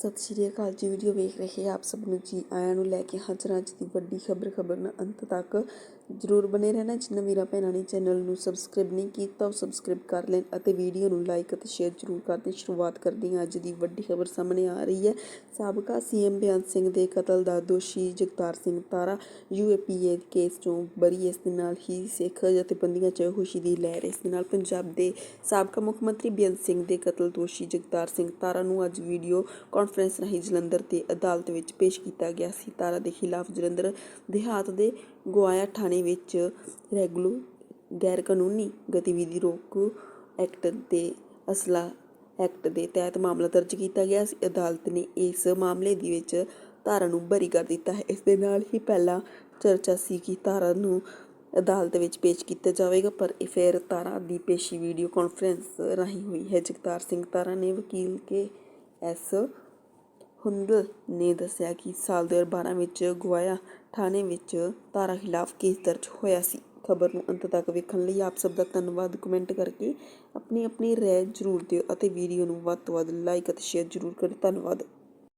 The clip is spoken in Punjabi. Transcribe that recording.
ਸਤਿ ਸ਼੍ਰੀ ਅਕਾਲ ਜੀ। ਵੀਡੀਓ ਵੇਖ ਰਹੇ ਆਪ ਸਭ ਨੂੰ ਜੀ। ਆਇਆਂ ਨੂੰ ਲੈ ਕੇ ਹਾਜ਼ਰ ਹਾਂ ਅੱਜ ਦੀ ਵੱਡੀ ਖਬਰ ਖਬਰ ਨਾਲ ਅੰਤ ਤੱਕ ਜਰੂਰ ਬਨੇ ਰਹਿਣਾ। ਜਿਨ੍ਹਾਂ ਵੀਰਾਂ ਭੈਣਾਂ ਨੇ ਚੈਨਲ ਨੂੰ ਸਬਸਕ੍ਰਾਈਬ ਨਹੀਂ ਕੀਤਾ, ਉਹ ਸਬਸਕ੍ਰਾਈਬ ਕਰ ਲੈਣ ਅਤੇ ਵੀਡੀਓ ਨੂੰ ਲਾਈਕ ਅਤੇ ਸ਼ੇਅਰ ਜਰੂਰ ਕਰ ਦੇਣ ਸ਼ੁਰੂਆਤ ਕਰਦੇ ਹਾਂ। ਅੱਜ ਦੀ ਵੱਡੀ ਖਬਰ ਸਾਹਮਣੇ ਆ ਰਹੀ ਹੈ। ਸਾਬਕਾ ਸੀਐਮ ਬਿਆਨ ਸਿੰਘ ਦੇ ਕਤਲ ਦਾ ਦੋਸ਼ੀ ਜਗਤਾਰ ਸਿੰਘ ਤਾਰਾ ਯੂਏਪੀਏ ਕੇਸ ਤੋਂ ਬਰੀ ਇਸ ਦੇ ਨਾਲ ਹੀ ਸਿੱਖ ਜਥੇਬੰਦੀਆਂ 'ਚ ਖੁਸ਼ੀ ਦੀ ਲਹਿਰ ਇਸ ਦੇ ਨਾਲ। ਪੰਜਾਬ ਦੇ ਸਾਬਕਾ ਮੁੱਖ ਮੰਤਰੀ ਬੇਅੰਤ ਸਿੰਘ ਦੇ ਕਤਲ ਦੋਸ਼ੀ ਜਗਤਾਰ ਸਿੰਘ ਤਾਰਾ ਨੂੰ ਅੱਜ ਵੀਡੀਓ ਕਾਨਫਰੰਸ ਰਾਹੀਂ ਜਲੰਧਰ ਦੇ ਅਦਾਲਤ ਵਿੱਚ ਪੇਸ਼ ਕੀਤਾ ਗਿਆ ਸੀ। ਤਾਰਾ ਦੇ ਖਿਲਾਫ ਜਲੰਧਰ ਦੇਹਾਤ ਦੇ ਗਵਾਇਆ ਥਾਣੇ ਵਿੱਚ ਰੈਗੂਲਰ ਗੈਰ ਕਾਨੂੰਨੀ ਗਤੀਵਿਧੀ ਰੋਕ ਐਕਟ ਦੇ ਅਸਲਾ ਐਕਟ ਦੇ ਤਹਿਤ ਮਾਮਲਾ ਦਰਜ ਕੀਤਾ ਗਿਆ ਸੀ। ਅਦਾਲਤ ਨੇ ਇਸ ਮਾਮਲੇ ਦੀ ਵਿੱਚ ਧਾਰਾ ਨੂੰ ਬਰੀ ਕਰ ਦਿੱਤਾ ਹੈ। ਇਸ ਦੇ ਨਾਲ ਹੀ ਪਹਿਲਾਂ ਚਰਚਾ ਸੀ ਕਿ ਧਾਰਾ ਨੂੰ ਅਦਾਲਤ ਵਿੱਚ ਪੇਸ਼ ਕੀਤਾ ਜਾਵੇਗਾ, ਪਰ ਇਹ ਫਿਰ ਤਾਰਾ ਦੀ ਪੇਸ਼ੀ ਵੀਡੀਓ ਕਾਨਫਰੰਸ ਰਾਹੀਂ ਹੋਈ ਹੈ। ਜਗਤਾਰ ਸਿੰਘ ਤਾਰਾ ਨੇ ਵਕੀਲ ਕੇ ਐਸ ਹੁੰਦਲ ਨੇ ਦੱਸਿਆ ਕਿ ਸਾਲ 2012 ਵਿੱਚ ਗਵਾਇਆ ਥਾਣੇ ਵਿੱਚ ਤਾਰਾ ਖਿਲਾਫ ਕੇਸ ਦਰਜ ਹੋਇਆ ਸੀ। ਖਬਰ ਨੂੰ ਅੰਤ ਤੱਕ ਵੇਖਣ ਲਈ ਆਪ ਸਭ ਦਾ ਧੰਨਵਾਦ। ਕਮੈਂਟ ਕਰਕੇ ਆਪਣੀ ਆਪਣੀ ਰਾਏ ਜ਼ਰੂਰ ਦਿਓ ਅਤੇ ਵੀਡੀਓ ਨੂੰ ਵੱਧ ਤੋਂ ਵੱਧ ਲਾਈਕ ਅਤੇ ਸ਼ੇਅਰ ਜ਼ਰੂਰ ਕਰੋ ਧੰਨਵਾਦ।